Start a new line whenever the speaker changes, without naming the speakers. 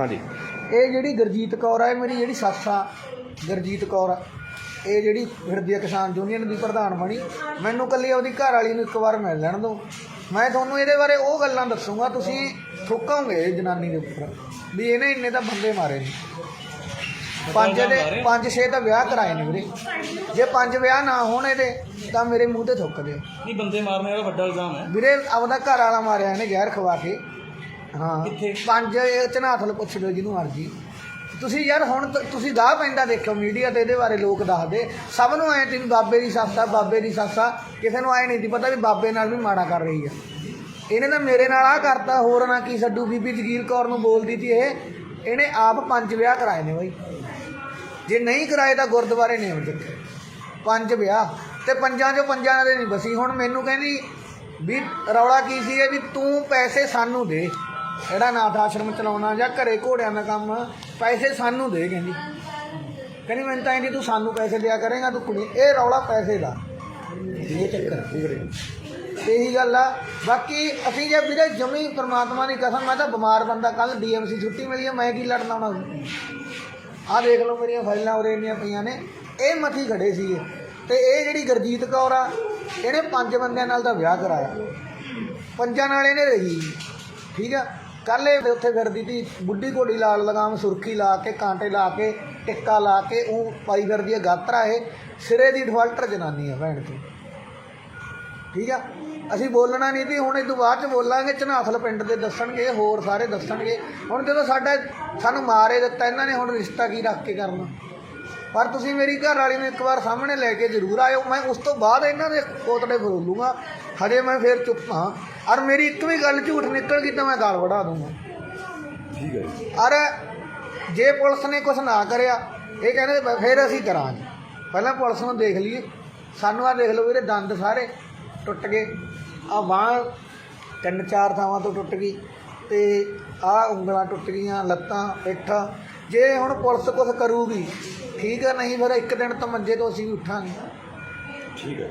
ਹਾਂਜੀ।
ਇਹ ਜਿਹੜੀ ਗੁਰਜੀਤ ਕੌਰ ਆ ਇਹ ਮੇਰੀ ਜਿਹੜੀ ਸੱਸ ਆ ਗੁਰਜੀਤ ਕੌਰ ਆ, ਇਹ ਜਿਹੜੀ ਫਿਰਦੀ ਆ ਕਿਸਾਨ ਯੂਨੀਅਨ ਦੀ ਪ੍ਰਧਾਨ ਬਣੀ। ਮੈਨੂੰ ਕੱਲੀ ਉਹਦੀ ਘਰ ਵਾਲੀ ਨੂੰ ਇੱਕ ਵਾਰ ਮਿਲ ਲੈਣ ਦਿਓ। ਮੈਂ ਤੁਹਾਨੂੰ ਇਹਦੇ ਬਾਰੇ ਉਹ ਗੱਲਾਂ ਦੱਸੂਗਾ ਤੁਸੀਂ ਥੁੱਕੋਗੇ ਇਹ ਜਨਾਨੀ ਦੇ ਉੱਪਰ। ਵੀ ਇਹਨੇ ਇੰਨੇ ਤਾਂ ਬੰਦੇ ਮਾਰੇ ਨੇ। ਪੰਜ ਦੇ ਪੰਜ ਛੇ ਤਾਂ ਵਿਆਹ ਕਰਾਏ ਨੇ ਵੀਰੇ। ਜੇ ਪੰਜ ਵਿਆਹ ਨਾ ਹੋਣ ਇਹਦੇ ਤਾਂ ਮੇਰੇ ਮੂੰਹ ਤੇ ਥੁੱਕ ਦਿਓ।
ਨਹੀਂ ਬੰਦੇ ਮਾਰਨੇ ਵਾਲਾ ਵੱਡਾ ਇਲਜ਼ਾਮ ਹੈ।
ਵੀਰੇ ਆਪਦਾ ਘਰ ਵਾਲਾ ਮਾਰਿਆ ਇਹਨੇ ਜ਼ਹਿਰ ਖਵਾ ਕੇ। ਹਾਂ।
ਕਿੱਥੇ?
ਪੰਜ ਇਹ ਝਨਾਥਲ ਪੁੱਛ ਲਿਓ ਜਿਹਨੂੰ ਮਰਜ਼ੀ। ਤੁਸੀਂ ਯਾਰ ਹੁਣ ਤ- ਤੁਸੀਂ ਗਾਹ ਪੈਂਦਾ ਦੇਖਿਓ ਮੀਡੀਆ ਤੇ ਇਹਦੇ ਬਾਰੇ ਲੋਕ ਦੱਸਦੇ। ਸਭ ਨੂੰ ਐ ਤੈਨੂੰ ਬਾਬੇ ਦੀ ਸੱਸ ਆ ਬਾਬੇ ਦੀ ਸੱਸ ਆ। ਕਿਸੇ ਨੂੰ ਐ ਨਹੀਂ ਦੀ ਪਤਾ ਵੀ ਬਾਬੇ ਨਾਲ ਵੀ ਮਾੜਾ ਕਰ ਰਹੀ ਆ। ਇਹਨੇ ਤਾਂ ਮੇਰੇ ਨਾਲ ਆ ਕਰਤਾ ਹੋਰ ਨਾ ਕੀ ਛੱਡੂ ਬੀਬੀ ਜਗੀਰ ਕੌਰ ਨੂੰ ਬੋਲਦੀ ਸੀ ਇਹ। ਇਹਨੇ ਆਪ ਪੰਜ ਵਿਆਹ ਕਰਾਏ ਨੇ ਬਾਈ। ਜੇ ਨਹੀਂ ਕਰਾਏ ਤਾਂ ਗੁਰਦੁਆਰੇ ਨੇ ਦਿੱਤੇ। ਪੰਜ ਵਿਆਹ। ਤੇ ਪੰਜਾਂ ਚੋਂ ਪੰਜਾਂ ਦੇ ਨਹੀਂ ਬਸੀ। ਹੁਣ ਮੈਨੂੰ ਕਹਿੰਦੀ ਵੀ ਰੌਲਾ ਕੀ ਸੀ ਇਹ ਵੀ ਤੂੰ ਪੈਸੇ ਸਾਨੂੰ ਦੇ। ਜਿਹੜਾ ਨਾਥ ਆਸ਼ਰਮ ਚਲਾਉਣਾ ਜਾਂ ਘਰੇ ਘੋੜਿਆਂ ਦਾ ਕੰਮ, ਪੈਸੇ ਸਾਨੂੰ ਦੇ, ਕਹਿੰਦੀ। ਕਹਿੰਦੀ, ਮੈਨੂੰ ਤਾਂ ਇਹਦੀ ਤੂੰ ਸਾਨੂੰ ਪੈਸੇ ਦਿਆ ਕਰੇਗਾ, ਤੂੰ ਕੁੜੀ, ਇਹ ਰੌਲਾ ਪੈਸੇ ਦਾ। ਇਹ ਚੱਕਰ ਵਿਗੜੇ ਇਹੀ ਗੱਲ ਆ। ਬਾਕੀ ਅਸੀਂ ਜੇ ਵੀਰੇ ਜਮੀ ਪਰਮਾਤਮਾ ਦੀ ਕਸਮ, ਮੈਂ ਤਾਂ ਬਿਮਾਰ ਬੰਦਾ ਕੱਲ ਡੀਐਮਸੀ ਛੁੱਟੀ ਮਿਲੀ ਆ, ਮੈਂ ਕੀ ਲੜਨਾ ਹੁਣ ਆਹ ਦੇਖ ਲਓ ਮੇਰੀਆਂ ਫਾਈਲਾਂ ਉਰੇ ਇੰਨੀਆਂ ਪਈਆਂ ਨੇ। ਇਹ ਮੱਥੀ ਖੜੇ ਸੀਗੇ। ਤੇ ਇਹ ਜਿਹੜੀ ਗੁਰਜੀਤ ਕੌਰ ਆ, ਇਹਨੇ ਪੰਜ ਬੰਦਿਆਂ ਨਾਲ ਤਾਂ ਵਿਆਹ ਕਰਾਇਆ। ਪੰਜਾਂ ਨਾਲ ਇਹਨੇ ਰਹੀ। ਠੀਕ ਆ? ਕੱਲ ਇਹ ਉੱਥੇ ਫਿਰਦੀ ਤੀ ਬੁੱਢੀ ਘੋੜੀ ਲਾਲ ਲਗਾਮ, ਸੁਰਖੀ ਲਾ ਕੇ, ਕਾਂਟੇ ਲਾ ਕੇ, ਟਿੱਕਾ ਲਾ ਕੇ, ਉਹ ਪਾਈ ਫਿਰਦੀ ਹੈ, ਗਾਤਰਾ ਇਹ। ਸਿਰੇ ਦੀ ਡਿਫਾਲਟਰ ਜਨਾਨੀ ਆ ਭੈਣ ਦੀ ਠੀਕ ਆ? ਅਸੀਂ ਬੋਲਣਾ ਨਹੀਂ ਸੀ, ਹੁਣ ਇਹ ਤੋਂ ਬਾਅਦ ਚ ਬੋਲਾਂਗੇ, ਚਨਾਥਲ ਪਿੰਡ ਦੇ ਦੱਸਣਗੇ, ਹੋਰ ਸਾਰੇ ਦੱਸਣਗੇ। ਹੁਣ ਜਦੋਂ ਸਾਡਾ ਸਾਨੂੰ ਮਾਰੇ ਦਿੱਤਾ, ਇਹਨਾਂ ਨੇ ਹੁਣ ਰਿਸ਼ਤਾ ਕੀ ਰੱਖ ਕੇ ਕਰਨਾ? ਪਰ ਤੁਸੀਂ ਮੇਰੀ ਘਰ ਵਾਲੀ ਨੂੰ ਇੱਕ ਵਾਰ ਸਾਹਮਣੇ ਲੈ ਕੇ ਜ਼ਰੂਰ ਆਇਓ। ਮੈਂ ਉਸ ਤੋਂ ਬਾਅਦ ਇਹਨਾਂ ਦੇ ਕੋਤੜੇ ਫਰੋਲੂਗਾ। ਹਜੇ ਮੈਂ ਫੇਰ ਚੁੱਪ ਹਾਂ। ਔਰ ਮੇਰੀ ਇੱਕ ਵੀ ਗੱਲ ਝੂਠ ਨਿਕਲ ਗਈ ਤਾਂ ਮੈਂ ਗਾਲ ਵੜਾ ਦੂੰਗਾ।
ਠੀਕ ਹੈ ਜੀ।
ਔਰ ਜੇ ਪੁਲਿਸ ਨੇ ਕੁਝ ਨਾ ਕਰਿਆ ਇਹ ਕਹਿੰਦੇ ਬ- ਫਿਰ ਅਸੀਂ ਕਰਾਂਗੇ। ਪਹਿਲਾਂ ਪੁਲਿਸ ਨੂੰ ਦੇਖ ਲਈਏ। ਸਾਨੂੰ ਆ ਦੇਖ ਲਓ ਵੀਰੇ ਦੰਦ ਸਾਰੇ ਟੁੱਟ ਗਏ। ਆ ਬਾਂਹ ਤਿੰਨ ਚਾਰ ਥਾਵਾਂ ਤੋਂ ਟੁੱਟ ਗਈ ਤੇ ਆ ਉਂਗਲਾਂ ਟੁੱਟ ਗਈਆਂ ਲੱਤਾਂ ਪਿੱਠ। ਜੇ ਹੁਣ ਪੁਲਿਸ ਕੁਝ ਕਰੂਗੀ ਠੀਕ ਆ ਨਹੀਂ ਫਿਰ ਇੱਕ ਦਿਨ ਤਾਂ ਮੰਜੇ ਤੋਂ ਅਸੀਂ ਵੀ ਉੱਠਾਂਗੇ।
ਠੀਕ ਹੈ।